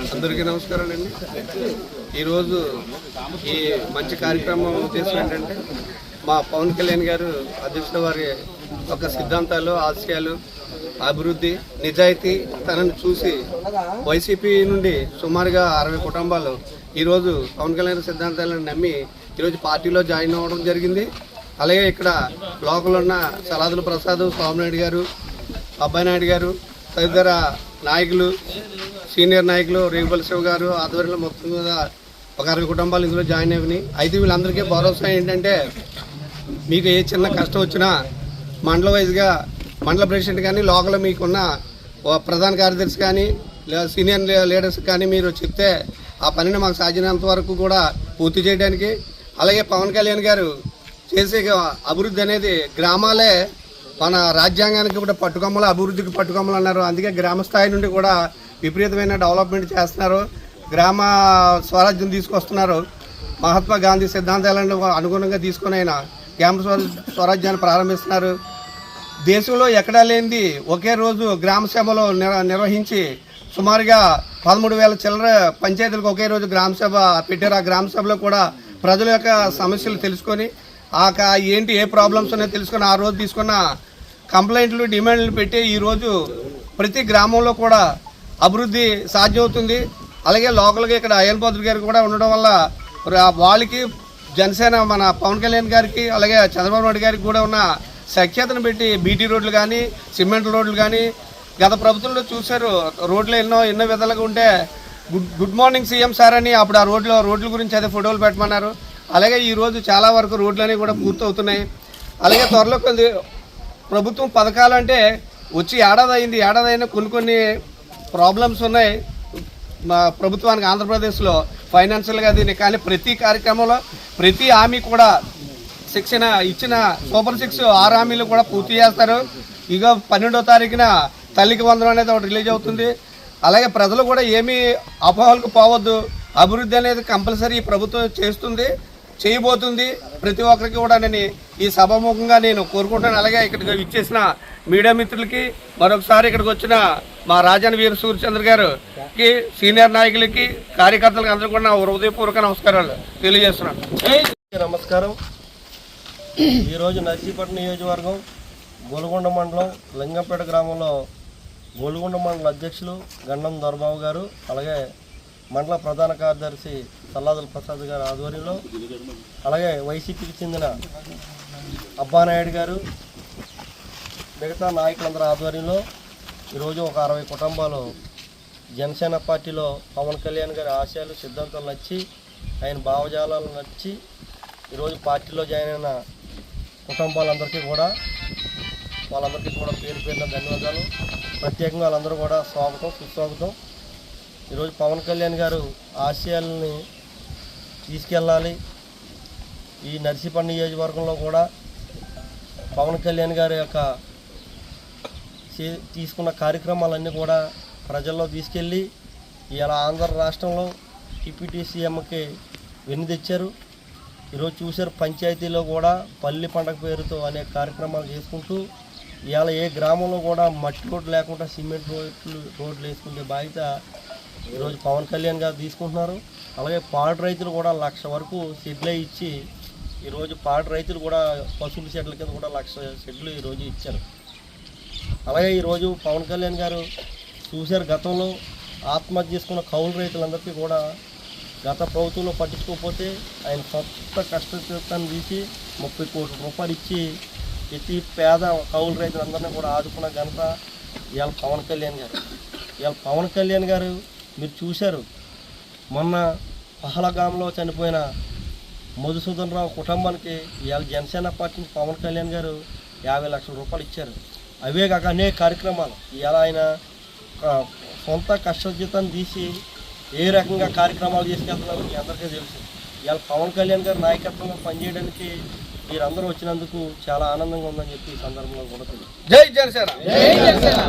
అందరికీ నమస్కారాలండి. ఈరోజు ఈ మంచి కార్యక్రమం ఉద్దేశం ఏంటంటే మా పవన్ కళ్యాణ్ గారు అధ్యక్షుల వారి ఒక సిద్ధాంతాలు ఆశయాలు అభివృద్ధి నిజాయితీ తనని చూసి వైసీపీ నుండి సుమారుగా అరవై కుటుంబాలు ఈరోజు పవన్ కళ్యాణ్ సిద్ధాంతాలను నమ్మి ఈరోజు పార్టీలో జాయిన్ అవ్వడం జరిగింది. అలాగే ఇక్కడ లోకల్ ఉన్న సలాదుల ప్రసాద్ స్వామినాయుడు గారు అబ్బాయి నాయుడు గారు తదితర నాయకులు సీనియర్ నాయకులు రేగుబల్ శివ గారు ఆధ్వర్యంలో మొత్తం మీద ఒక అరవై కుటుంబాలు ఇందులో జాయిన్ అయినాయి అయితే వీళ్ళందరికీ భరోసా ఏంటంటే మీకు ఏ చిన్న కష్టం వచ్చినా మండల వైజ్గా మండల ప్రెసిడెంట్ కానీ లోకల్ మీకున్న ప్రధాన కార్యదర్శి కానీ లేదా సీనియర్ లీడర్స్ కానీ మీరు చెప్తే ఆ పనిని మాకు సాధ్యమైనంత వరకు కూడా పూర్తి చేయడానికి. అలాగే పవన్ కళ్యాణ్ గారు చేసే అభివృద్ధి అనేది గ్రామాలే మన రాజ్యాంగానికి కూడా పట్టుకొమ్మలు అభివృద్ధికి పట్టుకొమ్మలు అన్నారు. అందుకే గ్రామ స్థాయి నుండి కూడా విపరీతమైన డెవలప్మెంట్ చేస్తున్నారు. గ్రామ స్వరాజ్యం తీసుకొస్తున్నారు. మహాత్మా గాంధీ సిద్ధాంతాలను అనుగుణంగా తీసుకుని ఆయన గ్రామ స్వరాజ్యాన్ని ప్రారంభిస్తున్నారు. దేశంలో ఎక్కడా లేనిది ఒకే రోజు గ్రామ సభలో నిర్వహించి సుమారుగా పదమూడు వేల చిల్లర పంచాయతీలకు ఒకే రోజు గ్రామ సభ పెట్టారు. ఆ గ్రామ సభలో కూడా ప్రజల యొక్క సమస్యలు తెలుసుకొని ఆ ఏంటి ఏ ప్రాబ్లమ్స్ ఉన్నాయో తెలుసుకొని ఆ రోజు తీసుకున్న కంప్లైంట్లు డిమాండ్లు పెట్టి ఈరోజు ప్రతి గ్రామంలో కూడా అభివృద్ధి సాధ్యమవుతుంది. అలాగే లోకల్గా ఇక్కడ అయ్యన్పాత్రి గారు కూడా ఉండడం వల్ల వాళ్ళకి జనసేన మన పవన్ కళ్యాణ్ గారికి అలాగే చంద్రబాబు నాయుడు గారికి కూడా ఉన్న సఖ్యతను పెట్టి బీటీ రోడ్లు కానీ సిమెంట్ రోడ్లు కానీ గత ప్రభుత్వంలో చూశారు. రోడ్లు ఎన్నో ఎన్నో విధాలుగా ఉంటే good good morning CM sir అని అప్పుడు ఆ రోడ్లో రోడ్ల గురించి అదే ఫోటోలు పెట్టమన్నారు. అలాగే ఈరోజు చాలా వరకు రోడ్లు అనేవి కూడా పూర్తవుతున్నాయి. అలాగే త్వరలో కొద్ది ప్రభుత్వం పథకాలు అంటే వచ్చి ఏడాది అయింది. ఏడాది అయినా కొన్ని కొన్ని ప్రాబ్లమ్స్ ఉన్నాయి. మా ప్రభుత్వానికి ఆంధ్రప్రదేశ్లో ఫైనాన్షియల్గా దీన్ని కానీ ప్రతి కార్యక్రమంలో ప్రతి హామీ కూడా శిక్షణ ఇచ్చిన సూపర్ సిక్స్ ఆరు హామీలు కూడా పూర్తి చేస్తారు. ఇక పన్నెండో తారీఖున తల్లికి వందనం అనేది ఒకటి రిలీజ్ అవుతుంది. అలాగే ప్రజలు కూడా ఏమీ అపోహలకు పోవద్దు. అభివృద్ధి అనేది కంపల్సరీ ఈ ప్రభుత్వం చేస్తుంది చేయబోతుంది. ప్రతి ఒక్కరికి కూడా నేను ఈ సభాముఖంగా నేను కోరుకుంటాను. అలాగే ఇక్కడికి ఇచ్చేసిన మీడియా మిత్రులకి మరొకసారి ఇక్కడికి వచ్చిన మా రాజన్ వీర సూర్యచంద్ర గారుకి సీనియర్ నాయకులకి కార్యకర్తలకు అందరూ కూడా నా హృదయపూర్వక నమస్కారాలు తెలియజేస్తున్నాను. నమస్కారం. ఈరోజు నర్సీపట్నం నియోజకవర్గం గోలుగొండ మండలం లింగంపేట గ్రామంలో గోలుగొండ మండల అధ్యక్షులు గండం దొరబాబు గారు అలాగే మండల ప్రధాన కార్యదర్శి సల్లాదుల ప్రసాద్ గారి ఆధ్వర్యంలో అలాగే వైసీపీకి చెందిన అబ్బానాయుడు గారు మిగతా నాయకులందరి ఆధ్వర్యంలో ఈరోజు ఒక అరవై కుటుంబాలు జనసేన పార్టీలో పవన్ కళ్యాణ్ గారి ఆశయాలు సిద్ధాంతాలు నచ్చి ఆయన భావజాలాలు నచ్చి ఈరోజు పార్టీలో జాయిన్ అయిన కుటుంబాలందరికీ కూడా వాళ్ళందరికీ కూడా పేరు పేరున ధన్యవాదాలు. ప్రత్యేకంగా వాళ్ళందరూ కూడా స్వాగతం సుస్వాగతం. ఈరోజు పవన్ కళ్యాణ్ గారు ఆశయాలని తీసుకెళ్ళాలి. ఈ నర్సీపట్నం నియోజకవర్గంలో కూడా పవన్ కళ్యాణ్ గారి యొక్క తీసుకున్న కార్యక్రమాలన్నీ కూడా ప్రజల్లో తీసుకెళ్ళి ఇలా ఆంధ్ర రాష్ట్రంలో టీపీటీ సీఎంకి వెన్ను తెచ్చారు. ఈరోజు చూశారు పంచాయతీలో కూడా పల్లి పండగ పేరుతో అనేక కార్యక్రమాలు చేసుకుంటూ ఇవాళ ఏ గ్రామంలో కూడా మట్టి రోడ్లు లేకుండా సిమెంట్ రోడ్లు రోడ్లు వేసుకునే బాధ్యత ఈరోజు పవన్ కళ్యాణ్ గారు తీసుకుంటున్నారు. అలాగే పాడు రైతులు కూడా లక్ష వరకు షెడ్లే ఇచ్చి ఈరోజు పాడు రైతులు కూడా పశువుల షెడ్ల కింద కూడా లక్ష షెడ్లు ఈరోజు ఇచ్చారు. అలాగే ఈరోజు పవన్ కళ్యాణ్ గారు చూశారు గతంలో ఆత్మహత్య చేసుకున్న కౌలు రైతులందరికీ కూడా గత ప్రభుత్వంలో పట్టించుకోకపోతే ఆయన సొంత కష్టతను తీసి ముప్పై కోట్ల రూపాయలు ఇచ్చి ప్రతి పేద కౌలు రైతులందరినీ కూడా ఆదుకున్న ఘనత ఇవాళ పవన్ కళ్యాణ్ గారు. ఇవాళ పవన్ కళ్యాణ్ గారు మీరు చూశారు. మొన్న పహలగాంలో చనిపోయిన మధుసూదన్ రావు కుటుంబానికి ఇవాళ జనసేన పార్టీ పవన్ కళ్యాణ్ గారు యాభై లక్షల రూపాయలు ఇచ్చారు. అవే కాక అనేక కార్యక్రమాలు. ఇవాళ ఆయన సొంత కష్టజీతాన్ని తీసి ఏ రకంగా కార్యక్రమాలు చేసుకెళ్తున్నారో మీ అందరికీ తెలుసు. ఇవాళ పవన్ కళ్యాణ్ గారి నాయకత్వంలో పనిచేయడానికి మీరందరూ వచ్చినందుకు చాలా ఆనందంగా ఉందని చెప్పి ఈ సందర్భంలో కూడా తెలియదు జై జనసేన.